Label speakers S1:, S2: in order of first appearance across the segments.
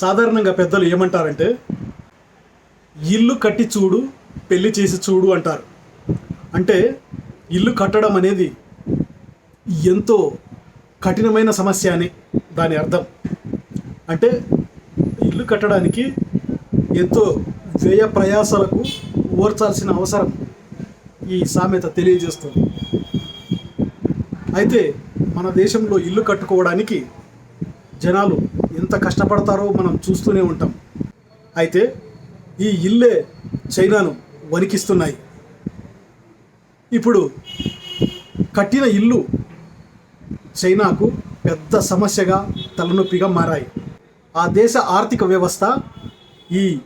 S1: సాధారణంగా పెద్దలు ఏమంటారంటే ఇల్లు కట్టి చూడు పెళ్ళి చేసి చూడు అంటారు. అంటే ఇల్లు కట్టడం అనేది ఎంతో కఠినమైన సమస్య అని దాని అర్థం. అంటే ఇల్లు కట్టడానికి ఎంతో వ్యయ ప్రయాసాలకు ఓర్చాల్సిన అవసరం ఈ సామెత తెలియజేస్తుంది. అయితే మన దేశంలో ఇల్లు కట్టుకోవడానికి జనాలు ఎంత కష్టపడతారో మనం చూస్తూనే ఉంటాం. అయితే ఈ ఇల్లే చైనాను వణికిస్తున్నాయి. ఇప్పుడు కట్టిన ఇల్లు చైనాకు పెద్ద సమస్యగా తలనొప్పిగా మారాయి. ఆ దేశ ఆర్థిక వ్యవస్థ ఈ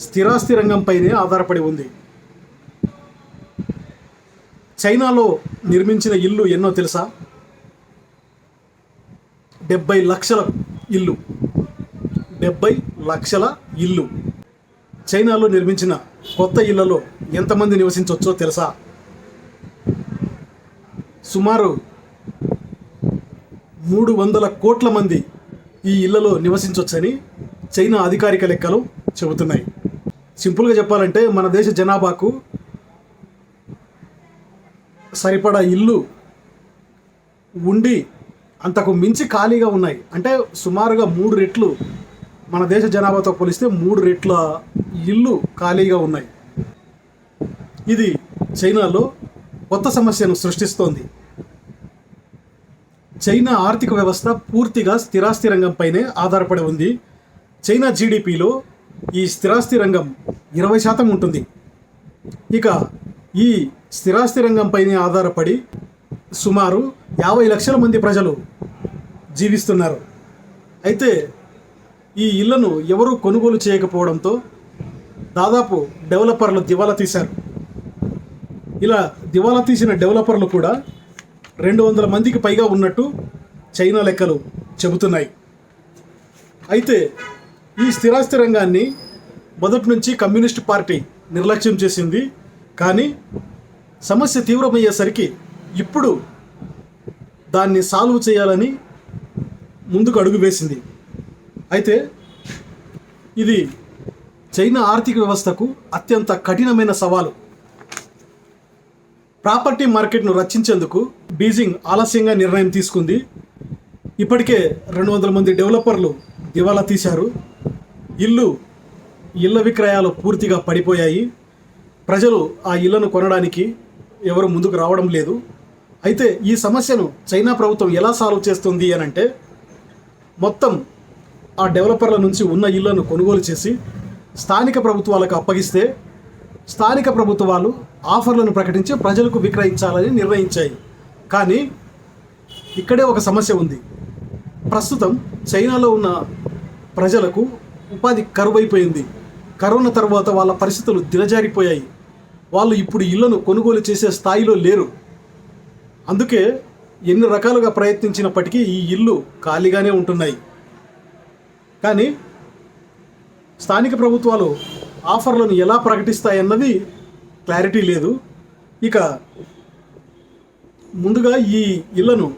S1: స్థిరాస్తి రంగంపైనే ఆధారపడి ఉంది. చైనాలో నిర్మించిన ఇల్లు ఎన్నో తెలుసా? డెబ్బై లక్షల ఇల్లు. డెబ్బై లక్షల ఇల్లు. చైనాలో నిర్మించిన కొత్త ఇళ్ళలో ఎంతమంది నివసించవచ్చో తెలుసా? సుమారు మూడు వందల కోట్ల మంది ఈ ఇళ్ళలో నివసించవచ్చని చైనా అధికారిక లెక్కలు చెబుతున్నాయి. సింపుల్గా చెప్పాలంటే మన దేశ జనాభాకు సరిపడా ఇల్లు ఉండి అంతకు మించి ఖాళీగా ఉన్నాయి. అంటే సుమారుగా మూడు రెట్లు మన దేశ జనాభాతో పోలిస్తే మూడు రెట్ల ఇల్లు ఖాళీగా ఉన్నాయి. ఇది చైనాలో కొత్త సమస్యను సృష్టిస్తోంది. చైనా ఆర్థిక వ్యవస్థ పూర్తిగా స్థిరాస్తి రంగంపైనే ఆధారపడి ఉంది. చైనా జీడిపిలో ఈ స్థిరాస్తి రంగం ఇరవై శాతం ఉంటుంది. ఇక ఈ స్థిరాస్తి రంగంపైనే ఆధారపడి సుమారు యాభై లక్షల మంది ప్రజలు జీవిస్తున్నారు. అయితే ఈ ఇళ్ళను ఎవరూ కొనుగోలు చేయకపోవడంతో దాదాపు డెవలపర్లు దివాలా తీశారు. ఇలా దివాలా తీసిన డెవలపర్లు కూడా రెండు వందల మందికి పైగా ఉన్నట్టు చైనా లెక్కలు చెబుతున్నాయి. అయితే ఈ స్థిరాస్తి రంగాన్ని మొదటి నుంచి కమ్యూనిస్ట్ పార్టీ నిర్లక్ష్యం చేసింది. కానీ సమస్య తీవ్రమయ్యేసరికి ఇప్పుడు దాన్ని సాల్వ్ చేయాలని ముందుకు అడుగు వేసింది. అయితే ఇది చైనా ఆర్థిక వ్యవస్థకు అత్యంత కఠినమైన సవాలు. ప్రాపర్టీ మార్కెట్ను రక్షించేందుకు బీజింగ్ ఆలస్యంగా నిర్ణయం తీసుకుంది. ఇప్పటికే రెండు వందల మంది డెవలపర్లు దివాలా తీశారు. ఇల్లు ఇళ్ళ విక్రయాలు పూర్తిగా పడిపోయాయి. ప్రజలు ఆ ఇళ్ళను కొనడానికి ఎవరు ముందుకు రావడం లేదు. అయితే ఈ సమస్యను చైనా ప్రభుత్వం ఎలా సాల్వ్ చేస్తుంది అని అంటే మొత్తం ఆ డెవలపర్ల నుంచి ఉన్న ఇళ్ళను కొనుగోలు చేసి స్థానిక ప్రభుత్వాలకు అప్పగిస్తే స్థానిక ప్రభుత్వాలు ఆఫర్లను ప్రకటించి ప్రజలకు విక్రయించాలని నిర్ణయించాయి. కానీ ఇక్కడే ఒక సమస్య ఉంది. ప్రస్తుతం చైనాలో ఉన్న ప్రజలకు ఉపాధి కరువైపోయింది. కరోనా తర్వాత వాళ్ళ పరిస్థితులు దినజారిపోయాయి వాళ్ళు ఇప్పుడు ఇళ్ళను కొనుగోలు చేసే స్థాయిలో లేరు. అందుకే ఎన్ని రకాలుగా ప్రయత్నించినప్పటికీ ఈ ఇల్లు ఖాళీగానే ఉంటున్నాయి. కానీ స్థానిక ప్రభుత్వాలు ఆఫర్లను ఎలా ప్రకటిస్తాయన్నది క్లారిటీ లేదు. ఇక ముందుగా ఈ ఇళ్ళను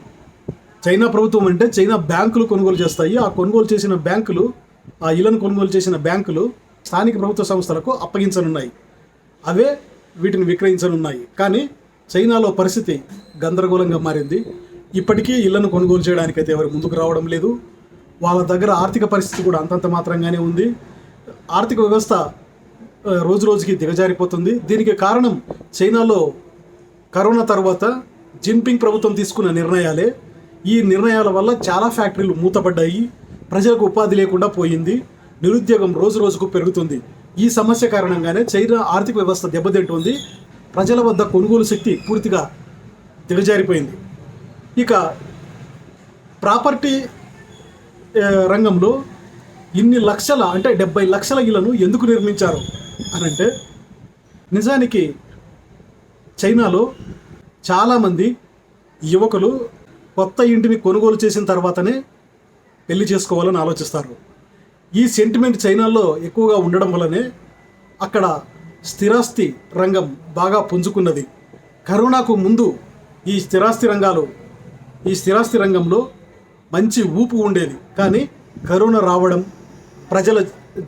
S1: చైనా ప్రభుత్వం అంటే చైనా బ్యాంకులు కొనుగోలు చేస్తాయి. ఆ కొనుగోలు చేసిన బ్యాంకులు ఆ ఇళ్ళను కొనుగోలు చేసిన బ్యాంకులు స్థానిక ప్రభుత్వ సంస్థలకు అప్పగించనున్నాయి. అవే వీటిని విక్రయించనున్నాయి. కానీ చైనాలో పరిస్థితి గందరగోళంగా మారింది. ఇప్పటికీ ఇళ్ళను కొనుగోలు చేయడానికైతే ఎవరు ముందుకు రావడం లేదు. వాళ్ళ దగ్గర ఆర్థిక పరిస్థితి కూడా అంతంత మాత్రంగానే ఉంది. ఆర్థిక వ్యవస్థ రోజు రోజుకి దిగజారిపోతుంది. దీనికి కారణం చైనాలో కరోనా తర్వాత జిన్పింగ్ ప్రభుత్వం తీసుకున్న నిర్ణయాలే. ఈ నిర్ణయాల వల్ల చాలా ఫ్యాక్టరీలు మూతపడ్డాయి. ప్రజలకు ఉపాధి లేకుండా పోయింది. నిరుద్యోగం రోజు రోజుకు పెరుగుతుంది. ఈ సమస్య కారణంగానే చైనా ఆర్థిక వ్యవస్థ దెబ్బతింటుంది. ప్రజల వద్ద కొనుగోలు శక్తి పూర్తిగా దిగజారిపోయింది. ఇక ప్రాపర్టీ రంగంలో ఇన్ని లక్షల అంటే డెబ్బై లక్షల ఇళ్ళను ఎందుకు నిర్మించారు? అని అంటే నిజానికి చైనాలో చాలామంది యువకులు కొత్త ఇంటిని కొనుగోలు చేసిన తర్వాతనే పెళ్ళి చేసుకోవాలని ఆలోచిస్తారు. ఈ సెంటిమెంట్ చైనాలో ఎక్కువగా ఉండడం వల్లనే అక్కడ స్థిరాస్తి రంగం బాగా పుంజుకున్నది. కరోనాకు ముందు ఈ స్థిరాస్తి రంగాలు ఈ స్థిరాస్తి రంగంలో మంచి ఊపు ఉండేది. కానీ కరోనా రావడం ప్రజల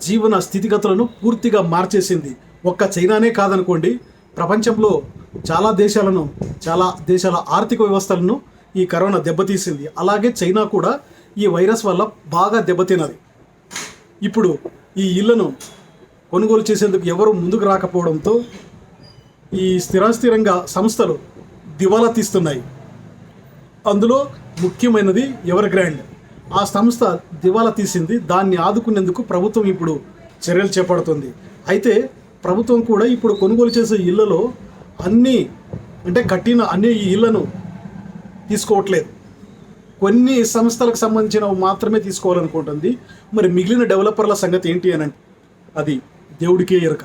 S1: జీవన స్థితిగతులను పూర్తిగా మార్చేసింది. ఒక్క చైనానే కాదనుకోండి ప్రపంచంలో చాలా దేశాలను చాలా దేశాల ఆర్థిక వ్యవస్థలను ఈ కరోనా దెబ్బతీసింది. అలాగే చైనా కూడా ఈ వైరస్ వల్ల బాగా దెబ్బతిన్నది. ఇప్పుడు ఈ ఇళ్ళను కొనుగోలు చేసేందుకు ఎవరు ముందుకు రాకపోవడంతో ఈ స్థిరాస్థిరంగా సంస్థలు దివాలా తీస్తున్నాయి. అందులో ముఖ్యమైనది ఎవర్ గ్రాండ్. ఆ సంస్థ దివాలా తీసింది దాన్ని ఆదుకునేందుకు ప్రభుత్వం ఇప్పుడు చర్యలు చేపడుతుంది. అయితే ప్రభుత్వం కూడా ఇప్పుడు కొనుగోలు చేసే ఇళ్ళలో అన్ని అంటే కట్టిన అన్ని ఇళ్ళను తీసుకోవట్లేదు. కొన్ని సంస్థలకు సంబంధించినవి మాత్రమే తీసుకోవాలనుకుంటుంది. మరి మిగిలిన డెవలపర్ల సంగతి ఏంటి అని అది దేవుడికే ఎరక.